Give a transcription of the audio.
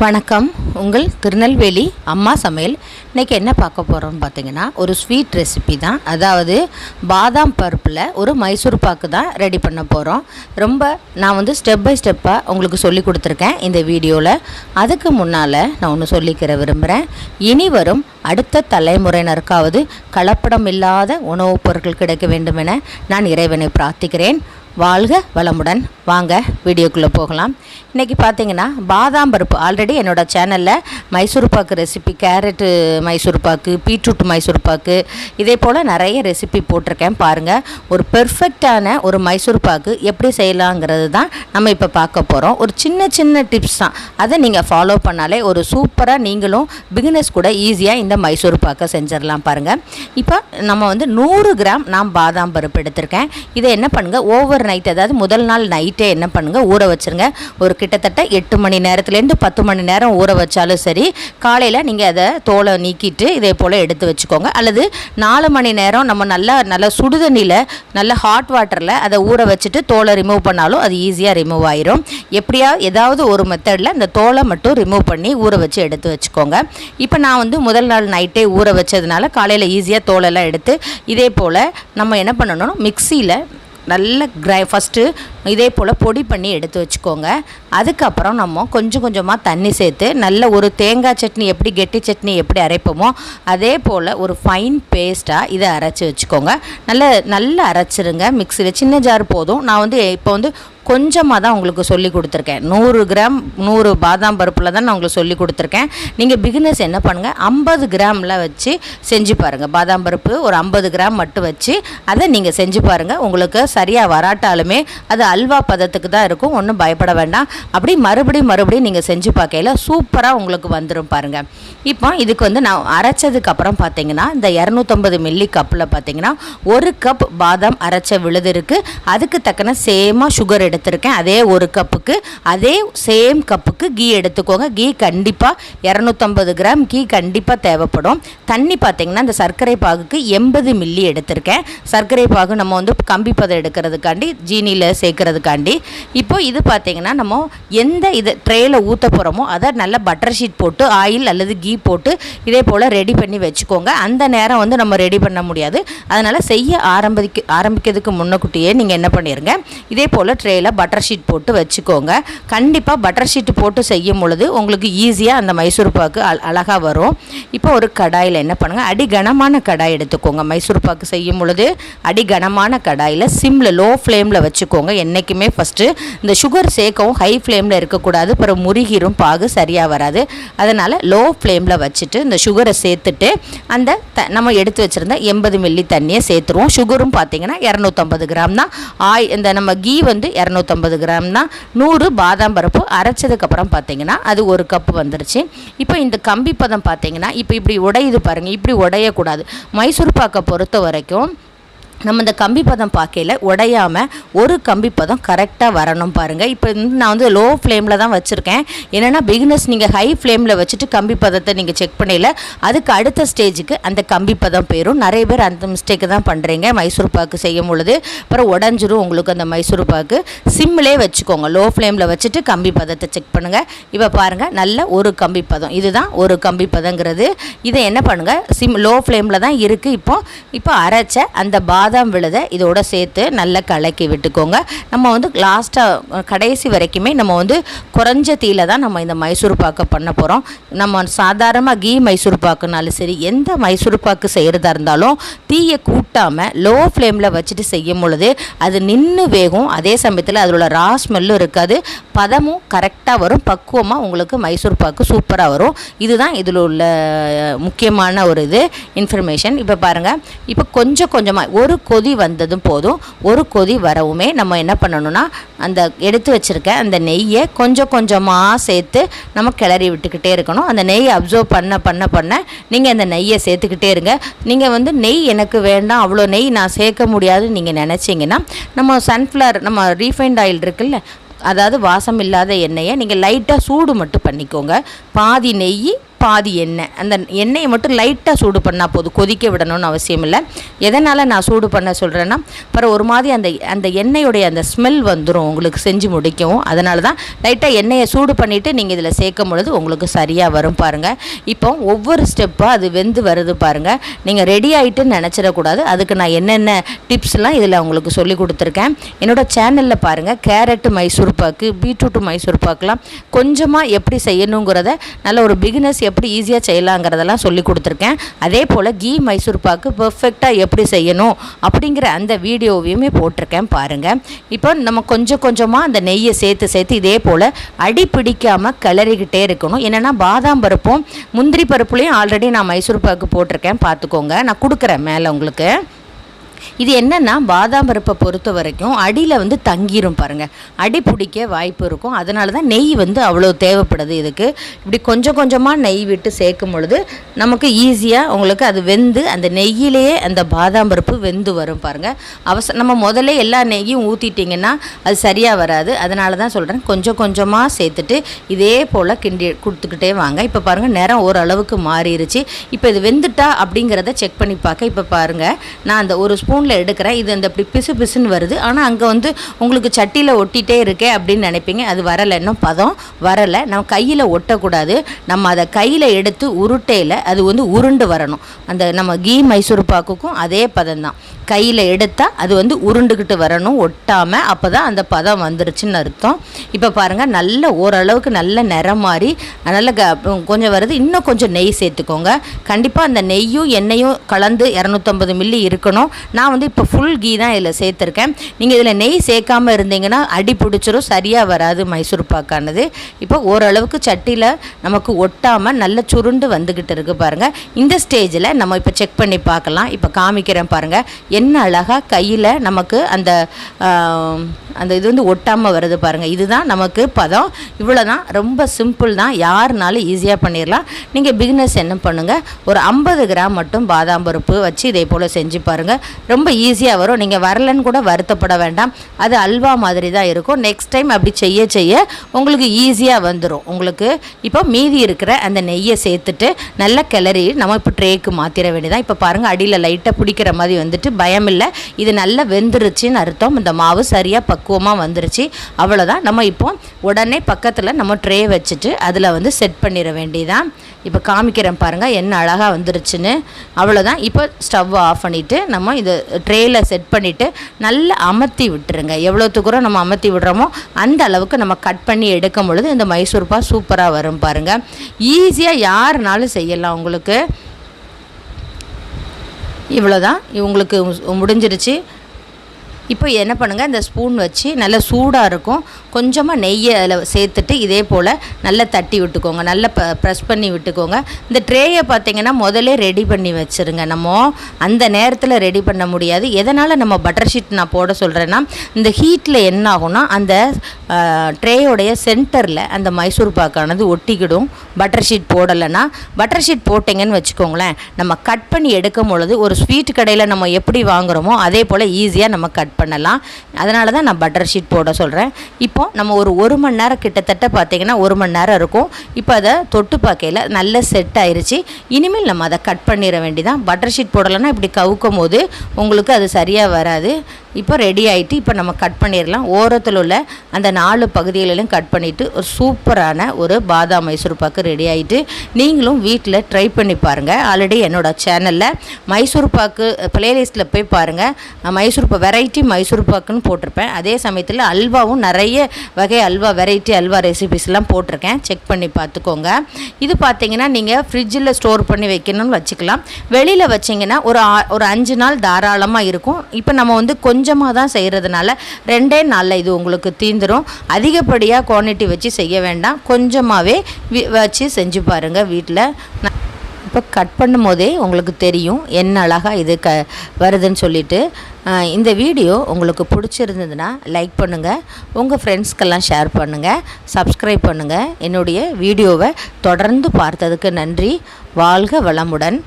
வணக்கம். உங்கள் திருநெல்வேலி அம்மா சமையல். இன்றைக்கி என்ன பார்க்க போகிறோம்னு பார்த்தீங்கன்னா ஒரு ஸ்வீட் ரெசிபி தான். அதாவது பாதாம் பருப்பில் ஒரு மைசூர் பாக்கு தான் ரெடி பண்ண போகிறோம் ரொம்ப நான் வந்து ஸ்டெப் பை ஸ்டெப்பாக உங்களுக்கு சொல்லி கொடுத்துருக்கேன் இந்த வீடியோவில் அதுக்கு முன்னால் நான் ஒன்று சொல்லிக்கிற விரும்புகிறேன் இனி வரும் அடுத்த தலைமுறையினருக்காவது கலப்படம் இல்லாத உணவுப் பொருட்கள் கிடைக்க வேண்டும் என நான் இறைவனை பிரார்த்திக்கிறேன். வாழ்க வளமுடன். வாங்க வீடியோக்குள்ளே போகலாம். இன்றைக்கி பார்த்தீங்கன்னா பாதாம் பருப்பு. ஆல்ரெடி என்னோடய சேனலில் Mysore pak recipe carrot Mysore pak beetroot Mysore pak இதே போல் நிறைய ரெசிபி போட்டிருக்கேன் பாருங்கள் ஒரு பெர்ஃபெக்டான ஒரு மைசூர் பாக்கு எப்படி செய்யலாங்கிறது தான் நம்ம இப்போ பார்க்க போகிறோம் ஒரு சின்ன சின்ன டிப்ஸ் தான். அதை நீங்கள் ஃபாலோ பண்ணாலே ஒரு சூப்பராக நீங்களும் பிகினர்ஸ் கூட ஈஸியாக இந்த மைசூர் பாக்கை செஞ்சிடலாம் பாருங்கள் இப்போ நம்ம வந்து நூறு கிராம் நான் பாதாம் பருப்பு எடுத்திருக்கேன். இதை என்ன பண்ணுங்கள் ஓவர் நைட் அதாவது முதல் நாள் நைட்டே என்ன பண்ணுங்கள் ஊற வச்சுருங்க. ஒரு கிட்டத்தட்ட எட்டு மணி நேரத்துலேருந்து பத்து மணி நேரம் ஊற வச்சாலும் சரி காலையில் நீங்கள் அதை தோலை நீக்கிட்டு இதே போல் எடுத்து வச்சுக்கோங்க. அல்லது நாலு மணி நேரம் நம்ம நல்லா நல்லா சுடுதண்ணியில் நல்ல ஹாட் வாட்டரில் அதை ஊற வச்சுட்டு தோலை ரிமூவ் பண்ணாலும் அது ஈஸியாக ரிமூவ் ஆயிரும். எப்படியா ஏதாவது ஒரு மெத்தடில் இந்த தோலை மட்டும் ரிமூவ் பண்ணி ஊற வச்சு எடுத்து வச்சுக்கோங்க. இப்போ நான் வந்து முதல் நாள் நைட்டே ஊற வச்சதுனால காலையில் ஈஸியாக தோலெல்லாம் எடுத்து இதே போல் நம்ம என்ன பண்ணணும் மிக்சியில் நல்ல கிரை ஃபஸ்ட்டு இதே போல் பொடி பண்ணி எடுத்து வச்சுக்கோங்க. அதுக்கப்புறம் நம்ம கொஞ்சம் கொஞ்சமாக தண்ணி சேர்த்து நல்ல ஒரு தேங்காய் சட்னி எப்படி கெட்டி சட்னி எப்படி அரைப்போமோ அதே போல் ஒரு ஃபைன் பேஸ்ட்டாக இதை அரைச்சி வச்சுக்கோங்க. நல்ல நல்லா அரைச்சிருங்க. மிக்சியில் சின்ன ஜார் போதும். நான் வந்து இப்போ வந்து கொஞ்சமாக தான் உங்களுக்கு சொல்லி கொடுத்துருக்கேன். நூறு கிராம் நூறு பாதாம் பருப்பில் தான் நான் உங்களுக்கு சொல்லி கொடுத்துருக்கேன். நீங்கள் பிகினர்ஸ் என்ன பண்ணுங்கள் ஐம்பது கிராமில் வச்சு செஞ்சு பாருங்கள் பாதாம் பருப்பு ஒரு ஐம்பது கிராம் மட்டும் வச்சு அதை நீங்கள் செஞ்சு பாருங்கள் உங்களுக்கு சரியாக வராட்டாலுமே அது அல்வா பதத்துக்கு தான் இருக்கும். ஒன்றும் பயப்பட வேண்டாம். அப்படி மறுபடியும் மறுபடியும் நீங்கள் செஞ்சு பார்க்கையில் சூப்பராக உங்களுக்கு வந்துடும் பாருங்கள் இப்போ இதுக்கு வந்து நான் அரைச்சதுக்கப்புறம் பார்த்தீங்கன்னா இந்த இரநூத்தம்பது மில்லி கப்பில் பார்த்தீங்கன்னா ஒரு கப் பாதாம் அரைச்ச விழுது இருக்குது அதுக்கு தக்கன சேமாக சுகர் எடுத்து எடுத்திருக்கேன். அதே ஒரு கப்புக்கு அதே சேம் கப்புக்கு கீ எடுத்துக்கோங்க. கீ கண்டிப்பாக இரநூத்தம்பது கிராம் கீ கண்டிப்பாக தேவைப்படும். தண்ணி பார்த்திங்கன்னா இந்த சர்க்கரை பாகுக்கு எண்பது மில்லி எடுத்திருக்கேன். சர்க்கரை பாகு நம்ம வந்து கம்பி பதம் எடுக்கிறதுக்காண்டி ஜீனியில் சேர்க்கறதுக்காண்டி. இப்போ இது பார்த்திங்கன்னா நம்ம எந்த இது ட்ரேயில் ஊற்ற போகிறோமோ அதை நல்லா பட்டர் ஷீட் போட்டு ஆயில் அல்லது கீ போட்டு இதே போல் ரெடி பண்ணி வச்சுக்கோங்க. அந்த நேரம் வந்து நம்ம ரெடி பண்ண முடியாது. அதனால் செய்ய ஆரம்பிக்க ஆரம்பிக்கிறதுக்கு முன்னக்கூட்டியே நீங்கள் என்ன பண்ணிடுங்க இதே போல் ட்ரேயில் பட்டர் ஷீட் போட்டு வச்சுக்கோங்க. கண்டிப்பாக பட்டர் ஷீட் போட்டு செய்யும் பொழுது உங்களுக்கு ஈஸியாக அந்த மைசூர் பாக்கு அ அழகாக வரும். இப்போ ஒரு கடாயில் என்ன பண்ணுங்கள் அடி கனமான கடாய் எடுத்துக்கோங்க. மைசூர் பாக்கு செய்யும் பொழுது அடி கனமான கடாயில் சிம்மில் லோ ஃப்ளேமில் வச்சுக்கோங்க. என்றைக்குமே ஃபஸ்ட்டு இந்த சுகர் சேர்க்கவும் ஹை ஃப்ளேமில் இருக்கக்கூடாது. அப்புறம் முருகிரும் பாகு சரியாக வராது. அதனால் லோ ஃப்ளேமில் வச்சுட்டு இந்த சுகரை சேர்த்துட்டு அந்த த நம்ம எடுத்து வச்சுருந்த எண்பது மில்லி தண்ணியை சேர்த்துருவோம். சுகரும் பார்த்தீங்கன்னா இரநூத்தம்பது கிராம் தான். ஆய் இந்த நம்ம கீ வந்து இரநூத்தம்பது கிராம்னால் நூறு பாதாம் பருப்பு அரைச்சதுக்கப்புறம் பார்த்தீங்கன்னா அது ஒரு கப்பு வந்துருச்சு. இப்போ இந்த கம்பி பதம் பார்த்தீங்கன்னா இப்போ இப்படி உடையுது பாருங்கள் இப்படி உடையக்கூடாது. மைசூர் பாக்கை பொறுத்த வரைக்கும் நம்ம இந்த கம்பி பதம் பார்க்கையில் உடையாமல் ஒரு கம்பி பதம் கரெக்டாக வரணும் பாருங்கள் இப்போ வந்து நான் வந்து லோ ஃப்ளேமில் தான் வச்சுருக்கேன். என்னென்னா பிகினர்ஸ் நீங்கள் ஹை ஃப்ளேமில் வச்சுட்டு கம்பி பதத்தை நீங்கள் செக் பண்ணல அதுக்கு அடுத்த ஸ்டேஜுக்கு அந்த கம்பி பதம் போயிடும் நிறைய பேர் அந்த மிஸ்டேக்கு தான் பண்ணுறீங்க மைசூர் பாக்கு செய்யும் பொழுது அப்புறம் உடஞ்சிரும் உங்களுக்கு அந்த மைசூர் பாக்கு. சிம்மிலே வச்சுக்கோங்க. லோ ஃப்ளேமில் வச்சுட்டு கம்பி பதத்தை செக் பண்ணுங்கள் இப்போ பாருங்கள் நல்ல ஒரு கம்பி பதம். இதுதான் ஒரு கம்பி பதங்கிறது. இதை என்ன பண்ணுங்கள் சிம் லோ ஃப்ளேமில் தான் இருக்குது இப்போ இப்போ அரைச்ச அந்த பா பாதாம் விழுதை இதோட சேர்த்து நல்லா கலக்கி விட்டுக்கோங்க. நம்ம வந்து லாஸ்ட்டாக கடைசி வரைக்குமே நம்ம வந்து குறைஞ்ச தீயில தான் நம்ம இந்த மைசூர் பாக்கை பண்ண போகிறோம் நம்ம சாதாரணமாக கீ மைசூர் பாக்குனாலும் சரி எந்த மைசூர் பாக்கு செய்கிறதா இருந்தாலும் தீயை கூட்டாமல் லோ ஃப்ளேமில் வச்சுட்டு செய்யும் பொழுது அது நின்று வேகும். அதே சமயத்தில் அதில் ரா ஸ்மெல்லும் இருக்காது. பதமும் கரெக்டாக வரும். பக்குவமாக உங்களுக்கு மைசூர் பாக்கு சூப்பராக வரும். இதுதான் இதில் உள்ள முக்கியமான ஒரு இது இன்ஃபர்மேஷன் இப்போ பாருங்கள் இப்போ கொஞ்சம் கொஞ்சமாக ஒரு கொதி வந்ததும் போதும். ஒரு கொதி வரவுமே நம்ம என்ன பண்ணணும்னா அந்த எடுத்து வச்சுருக்க அந்த நெய்யை கொஞ்சம் கொஞ்சமாக சேர்த்து நம்ம கிளறி விட்டுக்கிட்டே இருக்கணும். அந்த நெய்யை அப்சர்வ் பண்ண பண்ண பண்ண நீங்கள் அந்த நெய்யை சேர்த்துக்கிட்டே இருங்க. நீங்கள் வந்து நெய் எனக்கு வேண்டாம் அவ்வளோ நெய் நான் சேர்க்க முடியாதுன்னு நீங்கள் நினச்சிங்கன்னா நம்ம சன்ஃப்ளவர் நம்ம ரீஃபைண்ட் ஆயில் இருக்குல்ல அதாவது வாசம் இல்லாத எண்ணெயை நீங்கள் லைட்டாக சூடு மட்டும் பண்ணிக்கோங்க. பாதி நெய் பாதி எண்ணெய். அந்த எண்ணெயை மட்டும் லைட்டாக சூடு பண்ணால் போதும். கொதிக்க விடணும்னு அவசியம் இல்லை. எதனால் நான் சூடு பண்ண சொல்கிறேன்னா அப்புறம் ஒரு மாதிரி அந்த அந்த எண்ணெயுடைய அந்த ஸ்மெல் வந்துடும் உங்களுக்கு செஞ்சு முடிக்கவும். அதனால தான் லைட்டாக எண்ணெயை சூடு பண்ணிவிட்டு நீங்கள் இதில் சேர்க்கும் பொழுது உங்களுக்கு சரியாக வரும் பாருங்கள் இப்போ ஒவ்வொரு ஸ்டெப்பாக அது வெந்து வருது பாருங்கள் நீங்கள் ரெடி ஆகிட்டுன்னு நினச்சிடக்கூடாது. அதுக்கு நான் என்னென்ன டிப்ஸ்லாம் இதில் உங்களுக்கு சொல்லி கொடுத்துருக்கேன். என்னோடய சேனலில் பாருங்கள் கேரட்டு மைசூர் பாக்கு பீட்ரூட்டு மைசூர் பாக்குலாம் கொஞ்சமாக எப்படி செய்யணுங்கிறத நல்ல ஒரு பிகினர்ஸ் எப்படி ஈஸியாக செய்யலாங்கிறதெல்லாம் சொல்லி கொடுத்துருக்கேன். அதே போல் கீ மைசூர் பாக்கு பர்ஃபெக்டாக எப்படி செய்யணும் அப்படிங்கிற அந்த வீடியோவையுமே போட்டிருக்கேன் பாருங்கள் இப்போ நம்ம கொஞ்சம் கொஞ்சமாக அந்த நெய்யை சேர்த்து சேர்த்து இதே போல் அடி பிடிக்காமல் கிளறிக்கிட்டே இருக்கணும். என்னென்னா பாதாம் பருப்பும் முந்திரி பருப்புலேயும் ஆல்ரெடி நான் மைசூர் பாக்கு போட்டிருக்கேன். பார்த்துக்கோங்க. நான் கொடுக்குறேன் மேலே உங்களுக்கு. இது என்னென்னா பாதாம் பருப்பை பொறுத்த வரைக்கும் அடியில் வந்து தங்கிரும் பாருங்கள் அடி பிடிக்க வாய்ப்பு இருக்கும். அதனால தான் நெய் வந்து அவ்வளோ தேவைப்படுது இதுக்கு. இப்படி கொஞ்சம் கொஞ்சமாக நெய் விட்டு சேர்க்கும் பொழுது நமக்கு ஈஸியாக உங்களுக்கு அது வெந்து அந்த நெய்யிலேயே அந்த பாதாம் பருப்பு வெந்து வரும் பாருங்கள் அவச நம்ம முதல்ல எல்லா நெய்யும் ஊற்றிட்டிங்கன்னா அது சரியாக வராது. அதனால தான் சொல்கிறேன் கொஞ்சம் கொஞ்சமாக சேர்த்துட்டு இதே போல் கிண்டி கொடுத்துக்கிட்டே வாங்க. இப்போ பாருங்கள் நேரம் ஓரளவுக்கு மாறிடுச்சு இப்போ இது வெந்துட்டா அப்படிங்கிறத செக் பண்ணி பார்க்க. இப்போ பாருங்கள் நான் அந்த ஒரு ஸ்பூனில் எடுக்கிறேன். இது அந்த இப்படி பிசு பிசுன்னு வருது. ஆனால் அங்கே வந்து உங்களுக்கு சட்டியில் ஒட்டிகிட்டே இருக்கே அப்படின்னு நினைப்பீங்க. அது வரலை. இன்னும் பதம் வரலை. நம்ம கையில் ஒட்டக்கூடாது. நம்ம அதை கையில் எடுத்து உருட்டையில் அது வந்து உருண்டு வரணும். அந்த நம்ம கீ மைசூர் பாக்குக்கும் அதே பதம் தான் கையில் எடுத்தால் அது வந்து உருண்டுக்கிட்டு வரணும் ஒட்டாமல் அப்போ தான் அந்த பதம் வந்துருச்சுன்னு அர்த்தம். இப்போ பாருங்கள் நல்ல ஓரளவுக்கு நல்ல நிறம் மாறி நல்ல க கொஞ்சம் வருது. இன்னும் கொஞ்சம் நெய் சேர்த்துக்கோங்க. கண்டிப்பாக அந்த நெய்யும் எண்ணெயும் கலந்து இரநூத்தம்பது மில்லி இருக்கணும். நான் வந்து இப்போ ஃபுல் கீ தான் இதில் சேர்த்துருக்கேன். நீங்கள் இதில் நெய் சேர்க்காமல் இருந்தீங்கன்னா அடி பிடிச்சிரும் சரியாக வராது மைசூர் பாக்கானது. இப்போ ஓரளவுக்கு சட்டியில் நமக்கு ஒட்டாமல் நல்ல சுருண்டு வந்துக்கிட்டு இருக்குது பாருங்கள் இந்த ஸ்டேஜில் நம்ம இப்போ செக் பண்ணி பார்க்கலாம். இப்போ காமிக்கிறேன் பாருங்கள் என்ன அழகாக கையில் நமக்கு அந்த அந்த இது வந்து ஒட்டாமல் வருது பாருங்கள் இதுதான் நமக்கு பதம். இவ்வளோ தான் ரொம்ப சிம்பிள் தான். யாருனாலும் ஈஸியாக பண்ணிடலாம் நீங்கள் பிகினஸ் என்ன பண்ணுங்கள் ஒரு ஐம்பது கிராம் மட்டும் பாதாம் பருப்பு வச்சு இதே போல் செஞ்சு பாருங்கள் ரொம்ப ஈஸியாக வரும். நீங்கள் வரலன்னு கூட வருத்தப்பட வேண்டாம். அது அல்வா மாதிரி தான் இருக்கும். நெக்ஸ்ட் டைம் அப்படி செய்ய செய்ய உங்களுக்கு ஈஸியாக வந்துடும் உங்களுக்கு இப்போ மீதி இருக்கிற அந்த நெய்யை சேர்த்துட்டு நல்லா கிளறி நம்ம இப்போ ட்ரேக்கு மாற்றிட வேண்டியதான் இப்போ பாருங்கள் அடியில் லைட்டாக பிடிக்கிற மாதிரி வந்துட்டு பயம் இல்லை இது நல்லா வெந்துருச்சுன்னு அர்த்தம். இந்த மாவு சரியாக பக்குவமாக வந்துருச்சு. அவ்வளோதான் நம்ம இப்போ உடனே பக்கத்தில் நம்ம ட்ரே வச்சுட்டு அதில் வந்து செட் பண்ணிட வேண்டியதான் இப்போ காமிக்கிறேன் பாருங்கள் என்ன அழகாக வந்துருச்சுன்னு. அவ்வளோதான் இப்போ ஸ்டவ் ஆஃப் பண்ணிவிட்டு நம்ம இது ட்ரேயில் செட் பண்ணிவிட்டு நல்லா அமர்த்தி விட்டுருங்க. எவ்வளோ தூரம் நம்ம அமர்த்தி விடுறோமோ அந்த அளவுக்கு நம்ம கட் பண்ணி எடுக்கும் பொழுது இந்த மைசூர்பா சூப்பராக வரும் பாருங்கள் ஈஸியாக யாருனாலும் செய்யலாம் உங்களுக்கு. இவ்வளோ தான் இவங்களுக்கு முடிஞ்சிருச்சு. இப்போ என்ன பண்ணுங்கள் இந்த ஸ்பூன் வச்சு நல்லா சூடாக இருக்கும். கொஞ்சமாக நெய்யை அதில் சேர்த்துட்டு இதே போல் நல்லா தட்டி விட்டுக்கோங்க. நல்லா ப ப்ரெஸ் பண்ணி விட்டுக்கோங்க. இந்த ட்ரேயை பார்த்தீங்கன்னா முதலே ரெடி பண்ணி வச்சுருங்க. நம்ம அந்த நேரத்தில் ரெடி பண்ண முடியாது. எதனால் நம்ம பட்டர் ஷீட் நான் போட சொல்கிறேன்னா இந்த ஹீட்டில் என்ன ஆகும்னா அந்த ட்ரேயோடைய சென்டரில் அந்த மைசூர் பாக்கானது ஒட்டிக்கிடும். பட்டர் ஷீட் போடலைன்னா பட்டர் ஷீட் போட்டிங்கன்னு வச்சுக்கோங்களேன். நம்ம கட் பண்ணி எடுக்கும் பொழுது ஒரு ஸ்வீட் கடையில் நம்ம எப்படி வாங்குகிறோமோ அதே போல் ஈஸியாக நம்ம கட் பண்ணலாம். அதனால தான் நான் பட்டர் ஷீட் போட சொல்கிறேன் இப்போது நம்ம ஒரு ஒரு மணி நேரம் கிட்டத்தட்ட பார்த்திங்கன்னா ஒரு மணி நேரம் இருக்கும். இப்போ அதை தொட்டு பார்க்கையில் நல்ல செட் ஆயிடுச்சு இனிமேல் நம்ம அதை கட் பண்ணிட வேண்டிதான் பட்டர் ஷீட் போடலைன்னா இப்படி கவுக்கும் போது உங்களுக்கு அது சரியாக வராது. இப்போ ரெடி ஆகிட்டு இப்போ நம்ம கட் பண்ணிடலாம். ஓரத்தில் உள்ள அந்த நாலு பகுதிகளிலும் கட் பண்ணிவிட்டு ஒரு சூப்பரான ஒரு பாதாம் மைசூர் பாக்கு ரெடி ஆகிட்டு நீங்களும் வீட்டில் ட்ரை பண்ணி பாருங்கள் ஆல்ரெடி என்னோடய சேனலில் மைசூர் பாக்கு பிளேலிஸ்ட்டில் போய் பாருங்கள் மைசூர் பா வெரைட்டி மைசூர் பாக்குன்னு போட்டிருப்பேன். அதே சமயத்தில் அல்வாவும் நிறைய வகை அல்வா வெரைட்டி அல்வா ரெசிபிஸ்லாம் போட்டிருக்கேன். செக் பண்ணி பார்த்துக்கோங்க. இது பார்த்தீங்கன்னா நீங்கள் ஃப்ரிட்ஜில் ஸ்டோர் பண்ணி வைக்கணும்னு வச்சுக்கலாம். வெளியில் வச்சிங்கன்னா ஒரு ஒரு அஞ்சு நாள் தாராளமாக இருக்கும். இப்போ நம்ம வந்து கொஞ்சம் கொஞ்சமாக தான் செய்கிறதுனால ரெண்டே நாளில் இது உங்களுக்கு தீந்துடும் அதிகப்படியாக குவான்டிட்டி வச்சு செய்ய வேண்டாம். கொஞ்சமாகவே வச்சு செஞ்சு பாருங்கள் வீட்டில் இப்போ கட் பண்ணும் போதே உங்களுக்கு தெரியும் என்ன அழகாக இது க வருதுன்னு சொல்லிட்டு. இந்த வீடியோ உங்களுக்கு பிடிச்சிருந்ததுன்னா லைக் பண்ணுங்கள் உங்கள் ஃப்ரெண்ட்ஸ்க்கெல்லாம் ஷேர் பண்ணுங்கள் சப்ஸ்கிரைப் பண்ணுங்கள் என்னுடைய வீடியோவை தொடர்ந்து பார்த்ததுக்கு நன்றி. வாழ்க வளமுடன்.